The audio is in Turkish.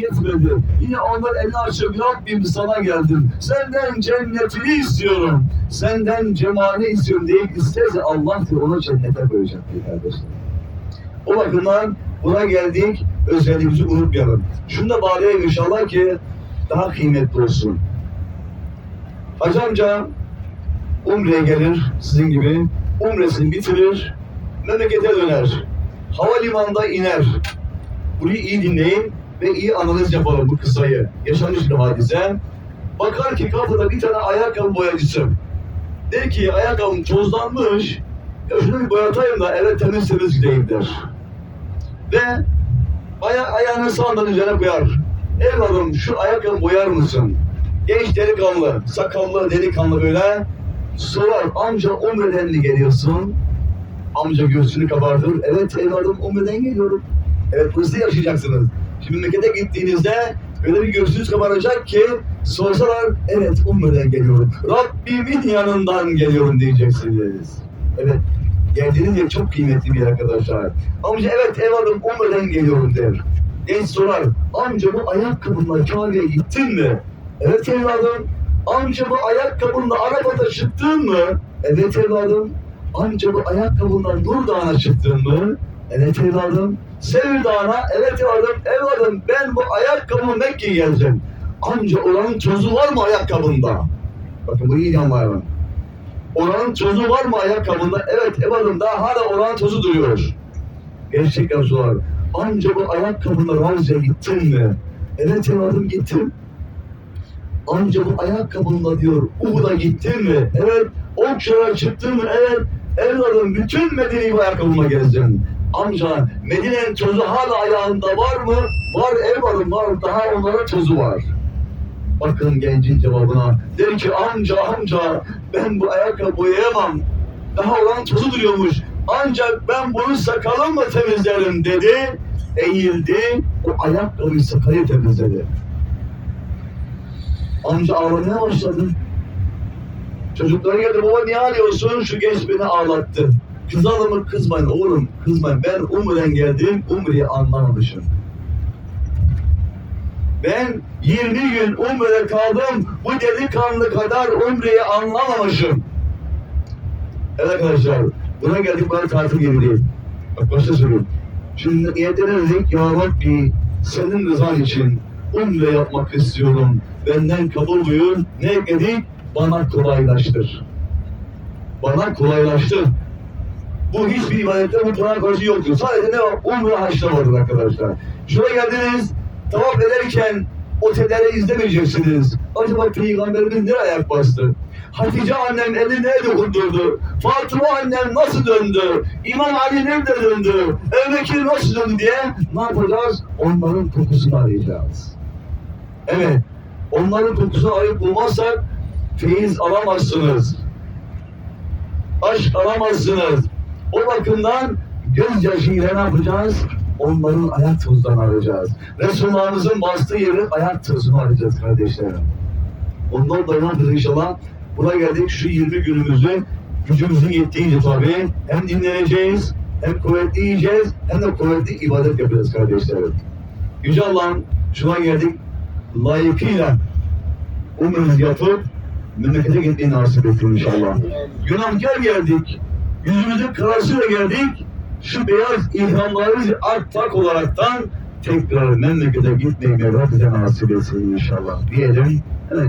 yetmedi. Yine onlar elini açıp Rabbim sana geldim. Senden cennetini istiyorum. Senden cemalini istiyorum deyip isterse Allah da onu cennete koyacak diye kardeşler. O bakımdan buna geldik. Özelliğimizi unutmayalım. Şunu da bağlayayım inşallah ki daha kıymetli olsun. Hacı amca Umre'ye gelir sizin gibi. Umresini bitirir. Memlekete döner. Havalimanında iner. Burayı iyi dinleyin ve iyi analiz yapalım bu kısayı. Yaşanmış bir hadise. Bakar ki kapıda bir tane ayakkabı boyacısı. Der ki ayakkabım tozlanmış. Ya şunu bir boyatayım da eve temiz temiz gideyim der. Ve aya ayağını sağından üzerine koyar. Evladım şu ayakkabı boyar mısın? Genç delikanlı, sakallı delikanlı böyle sorar. Amca Umre'den mi geliyorsun? Amca göğsünü kabartır. Evet evladım Umre'den geliyorum. Evet hızlı yaşayacaksınız. Şimdi memlekete gittiğinizde öyle bir göğsünüz kabaracak ki sorsalar evet Umre'den geliyorum. Rabbimin yanından geliyorum diyeceksiniz. Evet geldiğiniz yer çok kıymetli bir yer arkadaşlar. Amca evet evladım Umre'den geliyorum der. Genç sorar. Amca bu ayakkabınla Kabe'ye gittin mi? Evet evladım. Amca bu ayakkabınla Arafat'a çıktın mı? Evet evladım. Amca bu ayakkabınla Nur Dağı'na çıktın mı? Evet evladım. Sevir Dağı'na, evet evladım. Evladım ben bu ayakkabımı Mekke'ye geleceğim. Amca oranın tozu var mı ayakkabında? Bakın bu iyi anlayalım. Oranın tozu var mı ayakkabında? Evet evladım daha hala oranın tozu duruyor. Gerçekten sorar. Amca bu ayakkabınla Ravze'ye gittin mi? Evet evladım gittim. Amca bu ayakkabınla diyor Uhud'a gittin mi? Evet. Okşar'a çıktın mı? Evet. Evladım bütün Medine'yi bu ayakkabımla gezdim. Amca Medine'nin tozu hala ayağında var mı? Var evladım var. Daha onlara tozu var. Bakın gencin cevabına. Der ki amca amca ben bu ayakkabı boyayamam. Daha olan tozu duruyormuş. Ancak ben bunu sakalımla temizlerim dedi. Eğildi. O ayakkabıyı sakalı temizledi. Amca ağlamaya başladı. Çocuklara geldi baba niye ağlıyorsun? Şu genç beni ağlattı. Kızalım kızmayın oğlum kızmayın. Ben Umre'den geldim Umre'yi anlamamışım. Ben 20 gün Umre'de kaldım. Bu delikanlı kadar Umre'yi anlamamışım. Evet arkadaşlar buna geldik bana tatil gibi değil. Bak başta söylüyorum. Şimdi niyetlenerek ya Rabbi senin rızan için umre yapmak istiyorum. Benden kabul buyur. Ne ekledik? Bana kolaylaştır. Bana kolaylaştır. Bu hiçbir ibadette Kur'an karşı yoktur. Sadece ne var? Umre haçta vardır arkadaşlar. Şuraya geldiniz, tavaf ederken otelleri izlemeyeceksiniz. Acaba Peygamberimiz ne ayak bastı? Hatice annem elini ne dokundurdu? Fatıma annem nasıl döndü? İmam Ali nerede döndü? Ebu Bekir nasıl döndü diye ne yapacağız? Onların kokusunu arayacağız. Evet, onların kokusunu arayıp bulmazsak feyiz alamazsınız. Aşk alamazsınız. O bakımdan gözyaşıyla ne yapacağız? Onların ayak tozlarını arayacağız. Resulullah'ımızın bastığı yerin ayak tozunu arayacağız kardeşlerim. Ondan da ne inşallah? Buna geldik şu 20 günümüzü gücümüzün yettiğince tabii hem dinleneceğiz, hem kuvvetli yiyeceğiz, hem de kuvvetli ibadet yapacağız kardeşlerim. Yüce Allah'ım şuna geldik layıkıyla umrumuzu yapıp memlekete gitmeyi nasip etsin inşallah. Günahkar geldik, yüzümüzün karasıyla geldik, şu beyaz ihramlarımızı art tak olaraktan tekrar memlekete gitmeyi Mevla bize nasip etsin inşallah diyelim.